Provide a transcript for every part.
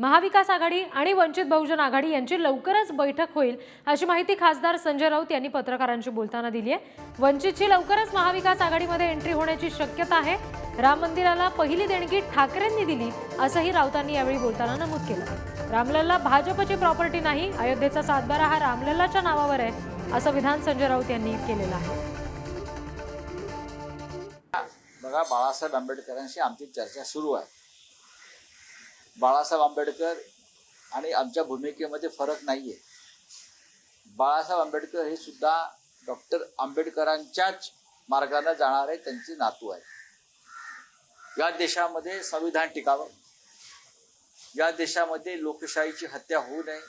महाविकास आघाडी आणि वंचित बहुजन आघाडी यांची लवकरच बैठक होईल अशी माहिती खासदार संजय राऊत यांनी पत्रकारांशी बोलताना दिली आहे. वंचितची लवकरच महाविकास आघाडीमध्ये एंट्री होण्याची शक्यता आहे. राम मंदिराला पहिली देणगी ठाकरेंनी दिली असंही राऊतांनी यावेळी बोलताना नमूद केलं. रामलल्ला भाजपची प्रॉपर्टी नाही अयोध्येचा सातबारा हा रामलल्लाच्या नावावर आहे असं विधान संजय राऊत यांनी केलेलं आहे. बघा बाळासाहेब आंबेडकरांशी आमची चर्चा सुरू आहे. बाळासाहेब आंबेडकर आणि आमच्या भूमिकेमध्ये फरक नाही आहे बाळासाहेब आंबेडकर हे सुद्धा डॉक्टर आंबेडकरांच्याच मार्गाने जाणारे त्यांचे नातू आहेत. या देशामध्ये संविधान टिकावं. या देशामध्ये लोकशाहीची हत्या होऊ नये.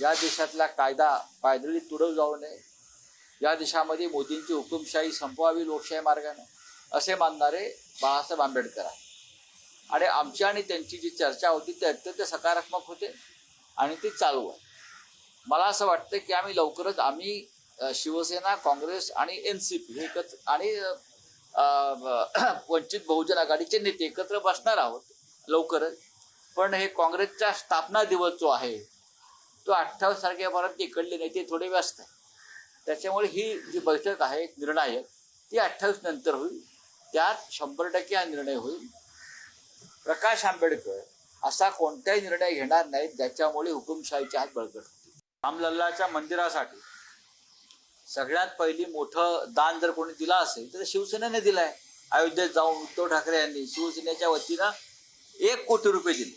या देशातला कायदा पायदळी तुडव जाऊ नये. या देशामध्ये मोदींची हुकुमशाही संपवावी लोकशाही मार्गाने असे मानणारे बाळासाहेब आंबेडकर आहे आणि आमची आणि त्यांची जी चर्चा होती ती अत्यंत सकारात्मक होते आणि ती चालू आहे. मला असं वाटतं की आम्ही लवकरच आम्ही शिवसेना काँग्रेस आणि एन सी पी हे एकत्र आणि वंचित बहुजन आघाडीचे नेते एकत्र बसणार आहोत लवकरच. पण हे काँग्रेसचा स्थापना दिवस जो आहे तो अठ्ठावीस तारखेपर्यंत इकडले नेते थोडे व्यस्त आहे त्याच्यामुळे ही जी बैठक आहे निर्णायक ती अठ्ठावीस नंतर होईल. त्यात शंभर टक्के हा निर्णय होईल. प्रकाश आंबेडकर असा कोणताही निर्णय घेणार नाहीत ज्याच्यामुळे हुकुमशाहीचे हात बळकट होते. रामलल्लाच्या मंदिरासाठी सगळ्यात पहिली मोठं दान जर कोणी दिला असेल तर शिवसेनेने दिलाय. अयोध्येत जाऊन उद्धव ठाकरे यांनी शिवसेनेच्या वतीनं एक कोटी रुपये दिले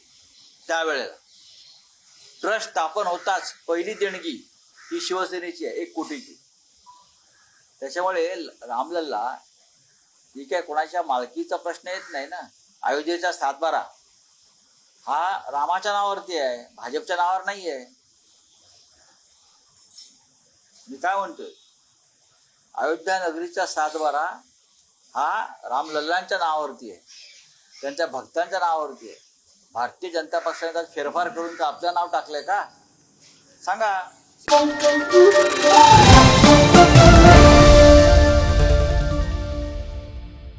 त्यावेळेला. ट्रस्ट स्थापन होताच पहिली देणगी ही शिवसेनेची आहे एक कोटीची. त्याच्यामुळे रामलल्ला ही काय कोणाच्या मालकीचा प्रश्न येत नाही ना. अयोध्येचा सातबारा. हा रामाच्या नावावरती आहे भाजपच्या नावावर नाही आहे. मी काय म्हणतोय? अयोध्या नगरीचा सातबारा हा रामलल्लांच्या नावावरती आहे. त्यांच्या भक्तांच्या नावावरती आहे. भारतीय जनता पक्षाने त्यात फेरफार करून का आपलं नाव टाकलंय का? सांगा.